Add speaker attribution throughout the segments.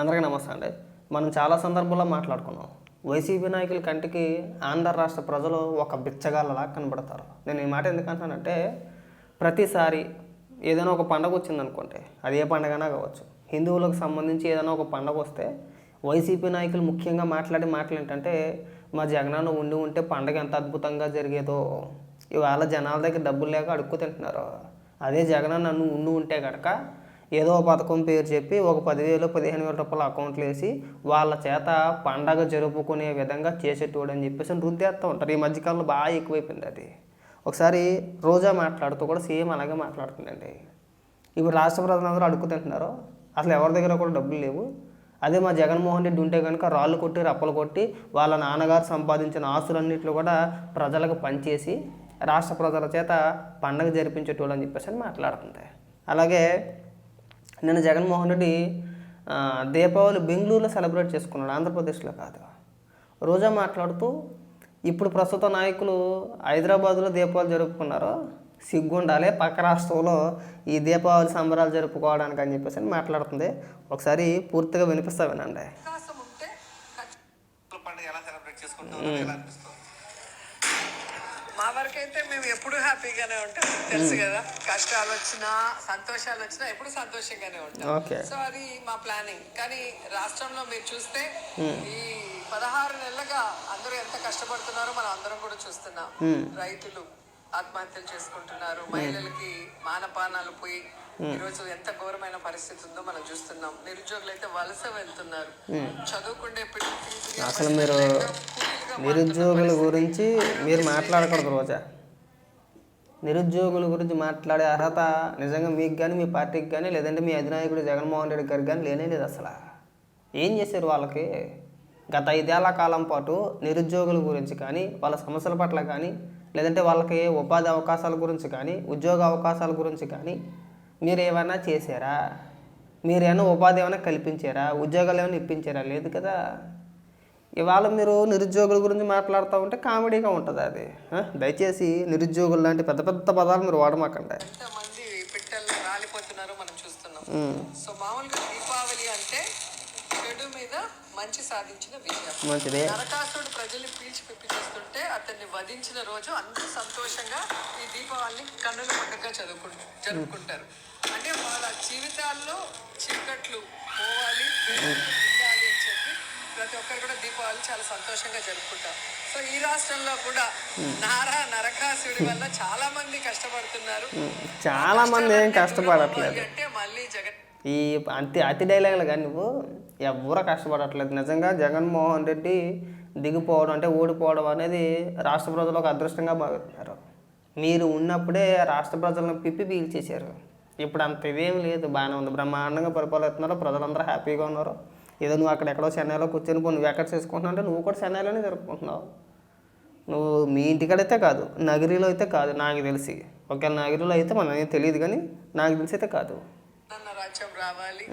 Speaker 1: అందరికీ నమస్తే అండి. మనం చాలా సందర్భాల్లో మాట్లాడుకున్నాం. వైసీపీ నాయకుల కంటికి ఆంధ్ర రాష్ట్ర ప్రజలు ఒక బిచ్చగాళ్ళలా కనబడతారు. నేను ఈ మాట ఎందుకు అంటానంటే ప్రతిసారి ఏదైనా ఒక పండగ వచ్చిందనుకోండి అది ఏ పండగనా కావచ్చు. హిందువులకు సంబంధించి ఏదైనా ఒక పండగ వస్తే వైసీపీ నాయకులు ముఖ్యంగా మాట్లాడే మాటలు ఏంటంటే మా జగనాన్న ఉండి ఉంటే పండగ ఎంత అద్భుతంగా జరిగేదో. ఇవాళ జనాల దగ్గర డబ్బులు లేక అడుక్కు తింటున్నారు. అదే జగనన్న నన్ను ఉండి ఉంటే కనుక ఏదో ఒక పథకం పేరు చెప్పి ఒక పదివేలు పదిహేను వేల రూపాయల అకౌంట్లు వేసి వాళ్ళ చేత పండగ జరుపుకునే విధంగా చేసేటోడు అని చెప్పేసి రుద్దేస్తూ ఉంటారు. ఈ మధ్యకాలంలో బాగా ఎక్కువైపోయింది అది. ఒకసారి రోజా మాట్లాడుతూ కూడా సేమ్ అలాగే మాట్లాడుతుందండి ఇప్పుడు రాష్ట్ర ప్రజలందరూ అడుగుతుంటున్నారు అసలు ఎవరి దగ్గర కూడా డబ్బులు లేవు. అదే మా జగన్మోహన్ రెడ్డి ఉంటే కనుక రాళ్ళు కొట్టి రప్పలు కొట్టి వాళ్ళ నాన్నగారు సంపాదించిన ఆస్తులన్నింటిలో కూడా ప్రజలకు పనిచేసి రాష్ట్ర ప్రజల చేత పండగ జరిపించేటోళ్ళు అని చెప్పేసి అని మాట్లాడుతుంది అలాగే నిన్న జగన్మోహన్ రెడ్డి దీపావళి బెంగళూరులో సెలబ్రేట్ చేసుకున్నాడు ఆంధ్రప్రదేశ్లో కాదు. రోజా మాట్లాడుతూ ఇప్పుడు ప్రస్తుత నాయకులు హైదరాబాద్లో దీపావళి జరుపుకున్నారు సిగ్గుండాలి పక్క రాష్ట్రంలో ఈ దీపావళి సంబరాలు జరుపుకోవడానికి అని చెప్పేసి అని మాట్లాడుతుంది. ఒకసారి పూర్తిగా వినిపిస్తా వినండి
Speaker 2: అవకాశం ఉంటే ఖచ్చితంగా
Speaker 3: పండుగ ఎలా సెలబ్రేట్ చేసుకుంటాం ఎలా
Speaker 2: మా వరకైతే మేము ఎప్పుడు హ్యాపీగానే ఉంటాం. తెలుసు కదా? కష్టాలు వచ్చినా సంతోషాలు వచ్చినా ఎప్పుడు సంతోషంగానే ఉంటాం. సో అది మా ప్లానింగ్. కానీ రాష్ట్రంలో మీరు చూస్తే ఈ పదహారు నెలలుగా అందరూ ఎంత కష్టపడుతున్నారో మనం అందరం కూడా చూస్తున్నాం. రైతులు ఆత్మహత్యలు చేసుకుంటున్నారు. మహిళలకి మానపానాలు పోయి ఈరోజు ఎంత ఘోరమైన పరిస్థితి ఉందో మనం చూస్తున్నాం. నిరుద్యోగులు అయితే వలస వెళ్తున్నారు. ఫీజులు
Speaker 1: అసలు మీరు నిరుద్యోగుల గురించి మీరు మాట్లాడకూడదు రోజా. నిరుద్యోగుల గురించి మాట్లాడే అర్హత నిజంగా మీకు కానీ మీ పార్టీకి కానీ లేదంటే మీ అధినాయకుడు జగన్మోహన్ రెడ్డి గారికి కానీ లేనే లేదు అసలు. ఏం చేశారు వాళ్ళకి? గత ఐదేళ్ళ కాలం పాటు నిరుద్యోగుల గురించి కానీ వాళ్ళ సమస్యల పట్ల కానీ లేదంటే వాళ్ళకి ఉపాధి అవకాశాల గురించి కానీ ఉద్యోగ అవకాశాల గురించి కానీ మీరు ఏమైనా చేశారా? మీరు ఏమైనా ఉపాధి ఏమైనా కల్పించారా? ఉద్యోగాలు ఏమైనా ఇప్పించారా? లేదు కదా. ఇవాళ మీరు నిరుద్యోగుల గురించి మాట్లాడుతూ ఉంటే కామెడీగా ఉంటుంది అది? దయచేసి నిరుద్యోగులు లాంటి పెద్ద పెద్ద పదాలు మీరు వాడమాకండి.
Speaker 2: మనం చూస్తున్నాం. సో మామూలుగా దీపావళి అంటే చెడు మీద మంచి సాధించిన విజయం. నరకాసుడు ప్రజల్ని పీల్చి పిప్పి చేస్తుంటే అతన్ని వధించిన రోజు అందరూ సంతోషంగా ఈ దీపావళిని కన్నుల పండుగగా చదువుకు జరుపుకుంటారు. అంటే వాళ్ళ జీవితాల్లో చీకట్లు పోవాలి ఉండాలి అని చెప్పి ప్రతి ఒక్కరు కూడా దీపావళి చాలా సంతోషంగా జరుపుకుంటారు. సో ఈ రాష్ట్రంలో కూడా నారా నరకాసుడి వల్ల చాలా మంది కష్టపడుతున్నారు.
Speaker 1: చాలా మంది ఏం కష్టపడట్లేదు.
Speaker 2: అంటే మళ్ళీ జగన్
Speaker 1: ఈ అంతి అతి డైలాగులు కానీ నువ్వు ఎవరు కష్టపడట్లేదు. నిజంగా జగన్మోహన్ రెడ్డి దిగిపోవడం అంటే ఓడిపోవడం అనేది రాష్ట్ర ప్రజలు ఒక అదృష్టంగా భావిస్తున్నారు మీరు ఉన్నప్పుడే రాష్ట్ర ప్రజలను పిప్పి పీల్చేశారు. ఇప్పుడు అంత ఇదేం లేదు. బాగానే ఉంది. బ్రహ్మాండంగా పరిపాలిస్తున్నారు. ప్రజలందరూ హ్యాపీగా ఉన్నారు. ఏదో నువ్వు అక్కడ ఎక్కడో చెన్నైలో కూర్చొని పో నువ్వు ఎక్కడ చేసుకుంటున్నావు అంటే నువ్వు కూడా చెన్నైలోనే జరుపుకుంటున్నావు. నువ్వు మీ ఇంటికాడైతే కాదు నగరిలో అయితే కాదు నాకు తెలిసి. ఒకవేళ నగరిలో అయితే మనకి తెలియదు కానీ నాకు తెలిసి అయితే కాదు.
Speaker 2: రాజ్యం రావాలి.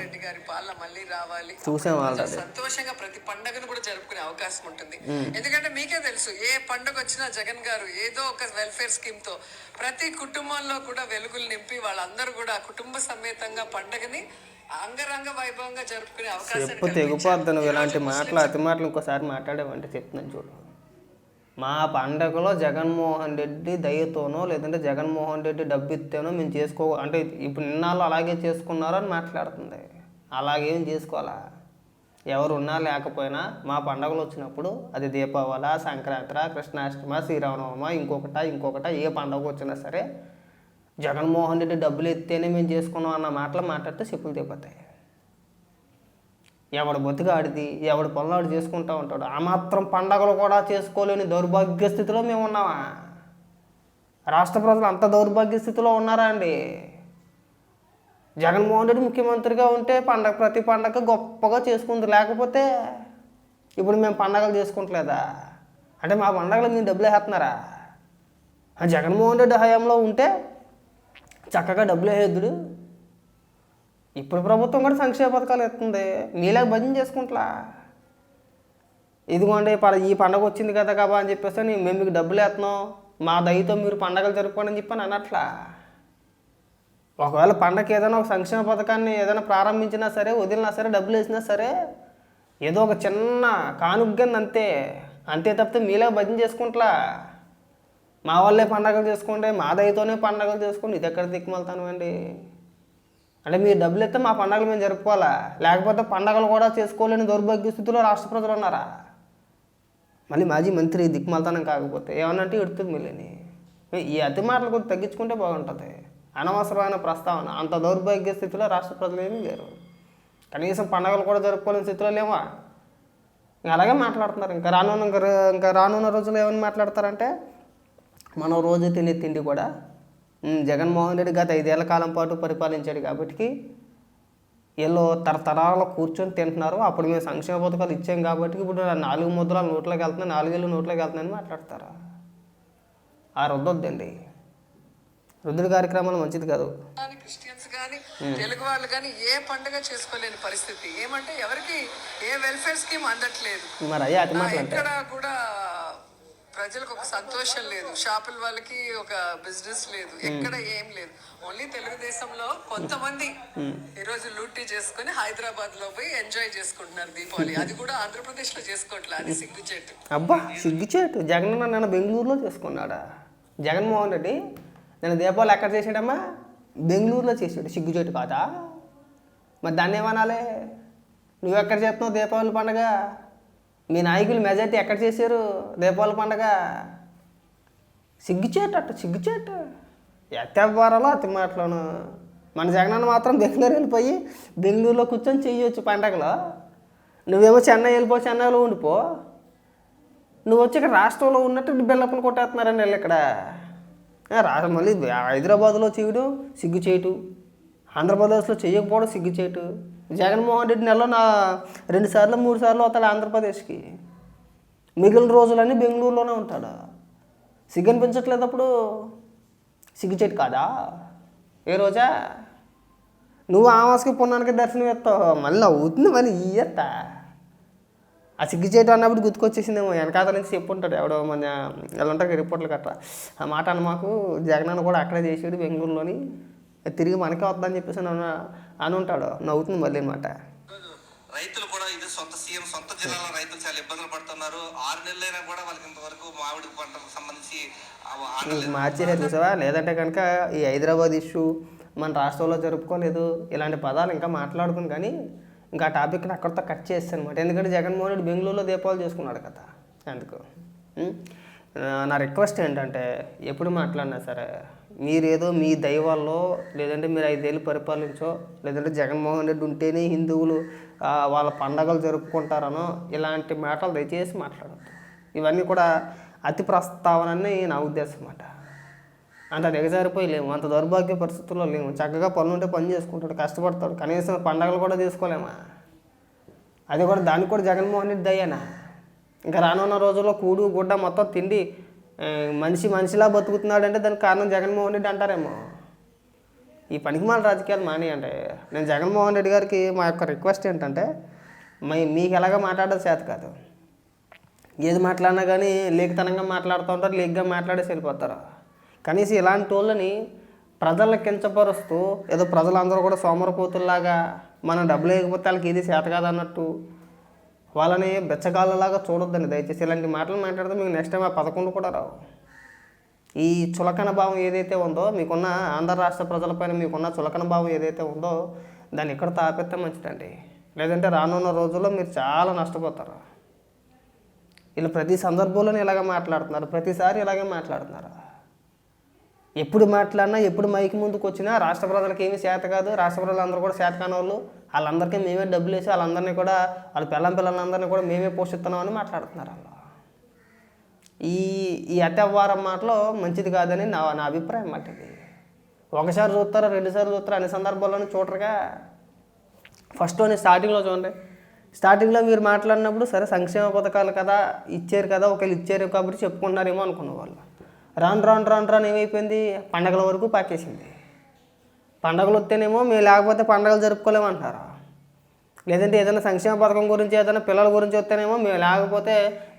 Speaker 2: రెడ్డి గారి పాలన మళ్ళీ రావాలి.
Speaker 1: చూసాం
Speaker 2: సంతోషంగా ప్రతి పండుగను కూడా జరుపుకునే అవకాశం ఉంటుంది. ఎందుకంటే మీకే తెలుసు ఏ పండుగ వచ్చినా జగన్ గారు ఏదో ఒక వెల్ఫేర్ స్కీమ్తో ప్రతి కుటుంబంలో కూడా వెలుగులు నింపి వాళ్ళందరూ కూడా కుటుంబ సమేతంగా పండుగని అంగరంగ వైభవంగా జరుపుకునే అవకాశం
Speaker 1: చెప్పు తెగిపోద్ది నువ్వు ఇలాంటి మాటలు అతి మాటలు ఇంకోసారి మాట్లాడేవంటే చెప్తున్నాను చూడు. మా పండగలో జగన్మోహన్ రెడ్డి దయతోనో లేదంటే జగన్మోహన్ రెడ్డి డబ్బు ఇస్తేనో మేము చేసుకో అంటే ఇప్పుడు నిన్నాళ్ళు అలాగే చేసుకున్నారో అని మాట్లాడుతుంది. అలాగేం చేసుకోవాలా? ఎవరు ఉన్నా లేకపోయినా మా పండగలు వచ్చినప్పుడు అది దీపావళి సంక్రాంతి కృష్ణాష్టమి శ్రీరామనవమ ఇంకొకట ఇంకొకట ఏ పండగ వచ్చినా సరే జగన్మోహన్ రెడ్డి డబ్బులు ఎత్తేనే మేము చేసుకున్నాం అన్న మాటలు మాట్లాడితే చెప్పులు తెగిపోతాయి ఎవడు బతికాడిది ఎవడు పనులాడు చేసుకుంటా ఉంటాడు. ఆ మాత్రం పండగలు కూడా చేసుకోలేని దౌర్భాగ్య స్థితిలో మేము ఉన్నామా? రాష్ట్ర ప్రజలు అంత దౌర్భాగ్య స్థితిలో ఉన్నారా అండి? జగన్మోహన్ రెడ్డి ముఖ్యమంత్రిగా ఉంటే పండగ ప్రతి పండగ గొప్పగా చేసుకుంది. లేకపోతే ఇప్పుడు మేము పండగలు చేసుకుంటలేదా? అంటే మా పండగలు మీరు డబ్బులు వేస్తున్నారా? ఆ జగన్మోహన్ రెడ్డి హయాంలో ఉంటే చక్కగా డబ్బులు వేసేద్దుడు ఇప్పుడు ప్రభుత్వం కూడా సంక్షేమ పథకాలు ఎత్తుంది. మీలాగ భజన చేసుకుంటా ఇదిగోండి ప- ఈ పండగ వచ్చింది కదా కాబా అని చెప్పేసి నేను మేము మీకు డబ్బులు వేస్తున్నాం. మా దయతో మీరు పండగలు జరుపుకోండి అని చెప్పాను అనట్లా ఒకవేళ పండగకి ఏదైనా ఒక సంక్షేమ పథకాన్ని ఏదైనా ప్రారంభించినా సరే వదిలినా సరే డబ్బులు వేసినా సరే ఏదో ఒక చిన్న కానుగ్గింది అంతే. అంతే తప్పితే మీలాగ భజన చేసుకుంటలా. మా వాళ్ళే పండగలు చేసుకోండి మా దయతోనే పండగలు చేసుకోండి. ఇది ఎక్కడ దిక్కుమలుతాను అండి? అంటే మీరు డబ్బులు ఇస్తే మా పండగలు మేము జరుపుకోవాలా? లేకపోతే పండగలు కూడా చేసుకోలేని దౌర్భాగ్య స్థితిలో రాష్ట్ర ప్రజలు ఉన్నారా? మళ్ళీ మాజీ మంత్రి దిక్కుమల్తానం కాకపోతే ఏమన్నంటే ఎడుతుంది మళ్ళీని ఈ అతి మాటలు కొద్దిగా తగ్గించుకుంటే బాగుంటుంది. అనవసరమైన ప్రస్తావన. అంత దౌర్భాగ్య స్థితిలో రాష్ట్ర ప్రజలు ఏమీ లేరు. కనీసం పండగలు కూడా జరుపుకోలేని స్థితిలో లేవా? అలాగే మాట్లాడుతున్నారు. ఇంకా రానున్న ఇంకా ఇంకా రానున్న రోజుల్లో ఏమని మాట్లాడతారంటే మనం రోజు తినే తిండి కూడా జగన్మోహన్ రెడ్డి గత ఐదేళ్ళ కాలం పాటు పరిపాలించాడు కాబట్టి వీళ్ళు తరతరాలు కూర్చొని తింటున్నారు. అప్పుడు మేము సంక్షేమ పథకాలు ఇచ్చాం కాబట్టి ఇప్పుడు నాలుగు ముద్రలు నోట్లోకి వెళ్తున్నాయి నాలుగేళ్ళు నోట్లోకి వెళ్తున్నాయని మాట్లాడతారు? ఆ రుద్దొద్దండి. రుద్దుడి కార్యక్రమాలు మంచిది కాదు.
Speaker 2: క్రిస్టియన్స్ కానీ తెలుగు వాళ్ళు కానీ ఏ పండుగ చేసుకోలేని పరిస్థితి. ఏమంటే ఎవరికి ఏ వెల్ఫేర్ స్కీమ్ అందట్లేదు.
Speaker 1: మరి అయ్యే
Speaker 2: ఎక్కడ కూడా ప్రజలకు ఒక సంతోషం లేదు. షాపుల వాళ్ళకి ఒక బిజినెస్ లేదు. ఎక్కడ ఏం లేదు. ఓన్లీ తెలుగుదేశంలో కొంతమంది ఈ రోజు లూటీ చేసుకుని హైదరాబాద్లో పోయి ఎంజాయ్ చేసుకుంటున్నారు దీపావళి. అది కూడా ఆంధ్రప్రదేశ్లో చేసుకోవట్లేదు అది సిగ్గుచేటు.
Speaker 1: అబ్బా సిగ్గుచేటు. జగన్ అన్న నేను బెంగళూరులో చేసుకున్నాడా? జగన్మోహన్ రెడ్డి నేను దీపావళి ఎక్కడ చేసాడమ్మా? బెంగళూరులో చేసాడు. సిగ్గుచేటు కాదా? మరి దాన్ని ఏమనాలి? నువ్వు ఎక్కడ చేస్తున్నావు దీపావళి పండగ? మీ నాయకులు మెజార్టీ ఎక్కడ చేశారు? దీపావళి పండగ? సిగ్గుచేటు అట్ట సిగ్గుచేట. ఎత్తవ్వారాలో అతి మాటలోను. మన జగనన్న మాత్రం బెంగళూరు వెళ్ళిపోయి బెంగళూరులో కూర్చొని చెయ్యొచ్చు పండగలో. నువ్వేమో చెన్నై వెళ్ళిపో చెన్నైలో ఉండిపో. నువ్వు వచ్చి ఇక్కడ రాష్ట్రంలో ఉన్నట్టు బిల్లప్పలు కొట్టేస్తున్నారండి వీళ్ళు ఇక్కడ. రాష్ట్రం మళ్ళీ హైదరాబాద్లో చేయడం సిగ్గు చేయటం ఆంధ్రప్రదేశ్లో చేయకపోవడం సిగ్గు చేయటం జగన్మోహన్ రెడ్డి నెలలో నా రెండు సార్లు మూడు సార్లు వస్తాడు ఆంధ్రప్రదేశ్కి. మిగిలిన రోజులన్నీ బెంగళూరులోనే ఉంటాడు. సిగ్గు అనిపించట్లేదు అప్పుడు సిగ్గు కాదా? ఏ రోజా? నువ్వు ఆవాస్కి పున్నానికి దర్శనం ఇస్తావు మళ్ళీ అవుతుంది మళ్ళీ ఇయ్యత్తా ఆ సిగ్గు అన్నప్పుడు గుర్తుకొచ్చేసిందేమో. వెనకాల నుంచి చెప్పుంటాడు ఎవడో మన ఎలా ఉంటారు రిపోర్ట్లు గట్రా. ఆ మాట అన్న మాకు జగన్ కూడా అక్కడే చేసాడు బెంగళూరులోని. తిరిగి మనకే వద్దని చెప్పేసి అని అన్న- అని ఉంటాడు. నవ్వుతుంది మళ్ళీ అనమాట
Speaker 3: రైతులు కూడా ఇది సొంత సీఎం సొంత జిల్లాలో రైతులు చాలా ఇబ్బందులు పడుతున్నారు. ఆరు నెలలైనా కూడా వాళ్ళకి ఇంతవరకు మామిడి పంటలకు సంబంధించి
Speaker 1: మార్చేసారు చూసావా? లేదంటే కనుక ఈ హైదరాబాద్ ఇష్యూ మన రాష్ట్రంలో జరుపుకోలేదు. ఇలాంటి పదాలు ఇంకా మాట్లాడుకుని కానీ ఇంకా ఆ టాపిక్ని అక్కడితో కట్ చేస్తాను అనమాట ఎందుకంటే జగన్మోహన్ రెడ్డి బెంగళూరులో దీపావళి చేసుకున్నాడు కదా అందుకు. నా రిక్వెస్ట్ ఏంటంటే ఎప్పుడు మాట్లాడినా సరే మీరేదో మీ దైవాల్లో లేదంటే మీరు ఐదేళ్ళు పరిపాలించో లేదంటే జగన్మోహన్ రెడ్డి ఉంటేనే హిందువులు వాళ్ళ పండగలు జరుపుకుంటారనో ఇలాంటి మాటలు దయచేసి మాట్లాడద్దు. ఇవన్నీ కూడా అతి ప్రస్తావనని నా ఉద్దేశం అన్నమాట. అంత దిగజారిపోయి లేము అంత దౌర్భాగ్య పరిస్థితుల్లో లేము. చక్కగా పనులు ఉంటే పని చేసుకుంటాడు కష్టపడతాడు కనీసం పండగలు కూడా తీసుకోలేమా అది కూడా దానికి కూడా జగన్మోహన్ రెడ్డి దయ్యానా ఇంకా రానున్న రోజుల్లో కూడు గుడ్డ మొత్తం తిండి మనిషి మనిషిలా బతుకుతున్నాడంటే దానికి కారణం జగన్మోహన్ రెడ్డి అంటారేమో. ఈ పనికిమాల రాజకీయాలు మానేయండి. నేను జగన్మోహన్ రెడ్డి గారికి మా యొక్క రిక్వెస్ట్ ఏంటంటే మై మీకు ఎలాగ మాట్లాడడం చేత కాదు. ఏది మాట్లాడినా కానీ లేఖతనంగా మాట్లాడుతూ ఉంటారు లేక్గా మాట్లాడేసి వెళ్ళిపోతారు. కనీసం ఇలాంటి వాళ్ళని ప్రజలను కించపరుస్తూ ఏదో ప్రజలందరూ కూడా సోమరపోతుల్లాగా మనం డబ్బులు వేయకపోతే వాళ్ళకి ఇది చేత కాదన్నట్టు వాళ్ళని బెచ్చగాళ్ళలాగా చూడొద్దండి. దయచేసి ఇలాంటి మాటలు మాట్లాడితే మీకు నెక్స్ట్ టైం ఆ పదకొండు కూడా రావు. ఈ చులకన భావం ఏదైతే ఉందో మీకున్న ఆంధ్ర రాష్ట్ర ప్రజలపైన మీకున్న చులకన భావం ఏదైతే ఉందో దాన్ని ఇక్కడ తాపెత్తే మంచిదండి. లేదంటే రానున్న రోజుల్లో మీరు చాలా నష్టపోతారు. వీళ్ళు ప్రతి సందర్భంలోనే ఇలాగ మాట్లాడుతున్నారు. ప్రతిసారి ఇలాగే మాట్లాడుతున్నారు. ఎప్పుడు మాట్లాడినా ఎప్పుడు మైక్ ముందుకు వచ్చినా రాష్ట్ర ప్రజలకు ఏమీ చేత కాదు. రాష్ట్ర ప్రజలందరూ కూడా చేత కాని వాళ్ళు. వాళ్ళందరికీ మేమే డబ్బులు వేసి వాళ్ళందరినీ కూడా వాళ్ళ పిల్లం పిల్లలందరినీ కూడా మేమే పోషిస్తున్నామని మాట్లాడుతున్నారు వాళ్ళు. ఈ ఈ అత్యవ్వారం మాటలో మంచిది కాదని నా నా అభిప్రాయం మాట ఇది. ఒకసారి చూస్తారా రెండుసార్లు చూస్తారా అన్ని సందర్భాల్లోనూ చూడరుగా. ఫస్ట్ అని స్టార్టింగ్లో చూడండి. స్టార్టింగ్లో మీరు మాట్లాడినప్పుడు సరే సంక్షేమ పథకాలు కదా ఇచ్చారు కదా ఒకవేళ ఇచ్చారు కాబట్టి చెప్పుకున్నారేమో అనుకున్న వాళ్ళు రాను రాను రాను రాను ఏమైపోయింది? పండగల వరకు పాకేసింది. పండగలు వస్తేనేమో మేము లేకపోతే పండగలు జరుపుకోలేమంటారా లేదంటే ఏదైనా సంక్షేమ పథకం గురించి ఏదైనా పిల్లల గురించి వస్తేనేమో మేము లేకపోతే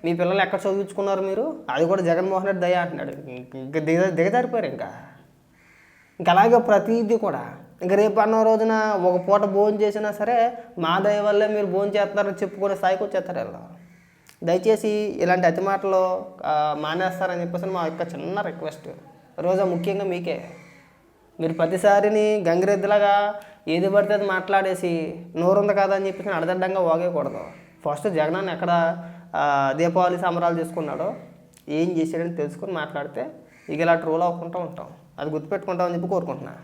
Speaker 1: మీ పిల్లలు ఎక్కడ చదివించుకున్నారు మీరు? అది కూడా జగన్మోహన్ రెడ్డి దయ అంటున్నాడు. ఇంకా దిగ దిగజారిపోయారు ఇంకా. ఇంకా అలాగే ప్రతిదీ కూడా. ఇంక రేపు అన్న రోజున ఒక పూట భోజనం చేసినా సరే మా దయ వల్లే మీరు భోజనం చేస్తున్నారని చెప్పుకునే స్థాయికి వచ్చేస్తారు వెళ్ళారు దయచేసి ఇలాంటి అతి మాటలు మానేస్తారని చెప్పేసి మా యొక్క చిన్న రిక్వెస్ట్. రోజా ముఖ్యంగా మీకే. మీరు ప్రతిసారిని గంగిరెద్దులాగా ఏది పడితే అది మాట్లాడేసి నోరుంది కదా అని చెప్పేసి అడదడ్డంగా వాగేయకూడదు. ఫస్ట్ జగనాన్ని ఎక్కడ దీపావళి సంబరాలు చేసుకున్నాడో ఏం చేశాడని తెలుసుకొని మాట్లాడితే ఇక ఇలా ట్రోల్ అవ్వకుండా ఉంటాం. అది గుర్తుపెట్టుకుంటామని చెప్పి కోరుకుంటున్నాను